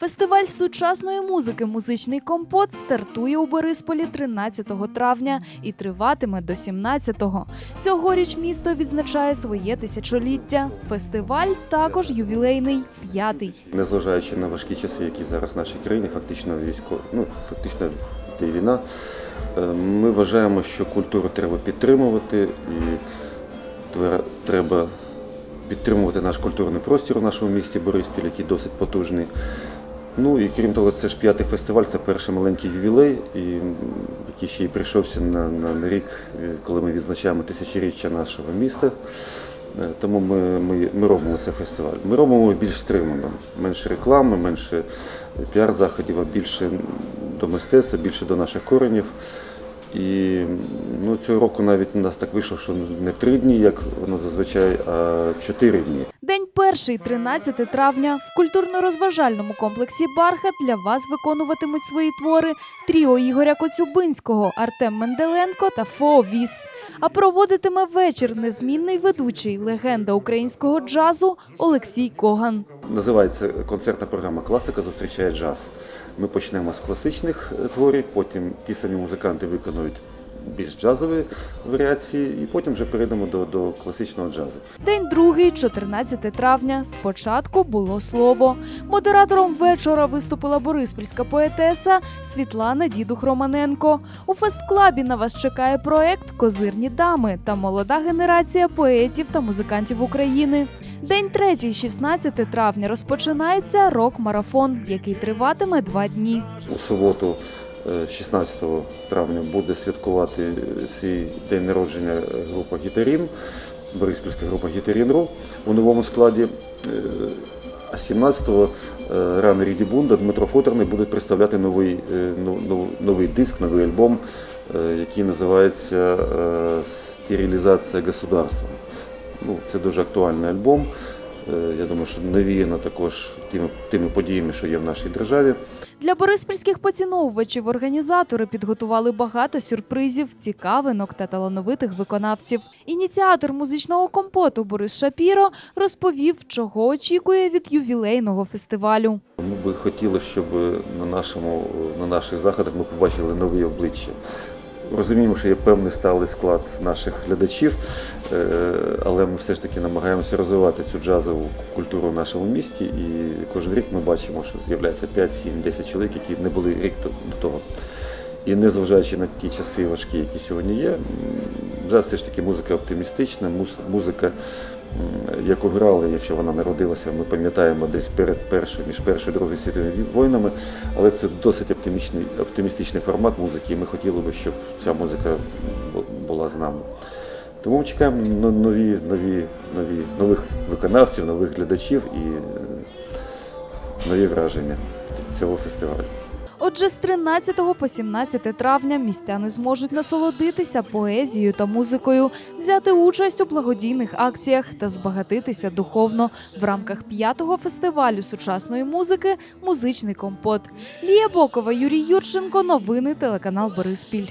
Фестиваль сучасної музики Музичний компот стартує у Борисполі 13 травня і триватиме до 17-го. Цьогоріч місто відзначає своє тисячоліття. Фестиваль також ювілейний п'ятий. Незважаючи на важкі часи, які зараз в нашій країні, фактично військо, ну фактично йде війна. е, Ми вважаємо, що культуру треба підтримувати і треба підтримувати наш культурний простір у нашому місті Бориспіль, який досить потужний. Ну і крім того, це ж п'ятий фестиваль, це перший маленький ювілей, і, який ще й прийшовся на, на, рік, е, коли ми відзначаємо тисячоріччя нашого міста. Е, Тому ми, ми, ми робимо цей фестиваль. Ми робимо більш стримано. Менше реклами, менше піар-заходів, а більше до мистецтва, більше до наших коренів. І ну, цього року навіть у нас так вийшло, що не три дні, як воно зазвичай, а чотири дні. День перший, 13 травня. В культурно-розважальному комплексі Бархат для вас виконуватимуть свої твори тріо Ігоря Коцюбинського, Артем Менделенко та Фо Віс. А проводитиме вечір незмінний ведучий, легенда українського джазу Олексій Коган. Називається концертна програма Класика зустрічає джаз. Ми почнемо з класичних е, творів, потім ті самі музиканти виконують більш джазові варіації, і потім вже перейдемо до, до класичного джазу. День другий, 14 травня. Спочатку було слово. Модератором вечора виступила бориспільська поетеса Світлана Дідух Романенко. У фест-клабі на вас чекає проект Козирні дами та молода генерація поетів та музикантів України. День третій, 16 травня, розпочинається рок-марафон, який триватиме два дні. У суботу, е, 16 травня, буде святкувати е, свій день народження е, група Гітарін, Бориспільська група Гітарін.ру у новому складі. Е, А 17-го е, рано Ріді Бунда Дмитро Фоторний буде представляти новий, е, новий диск, новий альбом, е, який називається е, Стерилізація государства. Ну, це дуже актуальний альбом. Е, Я думаю, що навіяно також тими, тими подіями, що є в нашій державі. Для бориспільських поціновувачів організатори підготували багато сюрпризів, цікавинок та талановитих виконавців. Ініціатор музичного компоту Борис Шапіро розповів, чого очікує від ювілейного фестивалю. Ми би хотіли, щоб на, нашому, на наших заходах ми побачили нові обличчя. Розуміємо, що є певний сталий склад наших глядачів, е, але ми все ж таки намагаємося розвивати цю джазову культуру в нашому місті. І кожен рік ми бачимо, що з'являється 5, 7, 10 чоловік, які не були рік до до того. І незважаючи на ті часи важкі, які сьогодні є, джаз все ж таки музика оптимістична, музика, яку грали, якщо вона народилася, ми пам'ятаємо десь перед першою, між першою і другою світовими війнами, але це досить оптимістичний, оптимістичний формат музики, і ми хотіли би, щоб ця музика була з нами. Тому ми чекаємо нові, нові, нові, нових виконавців, нових глядачів і е, нові враження від цього фестивалю. Отже, з 13 по 17 травня містяни зможуть насолодитися поезією та музикою, взяти участь у благодійних акціях та збагатитися духовно в рамках п'ятого фестивалю сучасної музики Музичний компот. Лія Бокова, Юрій Юрченко. Новини телеканал Бориспіль.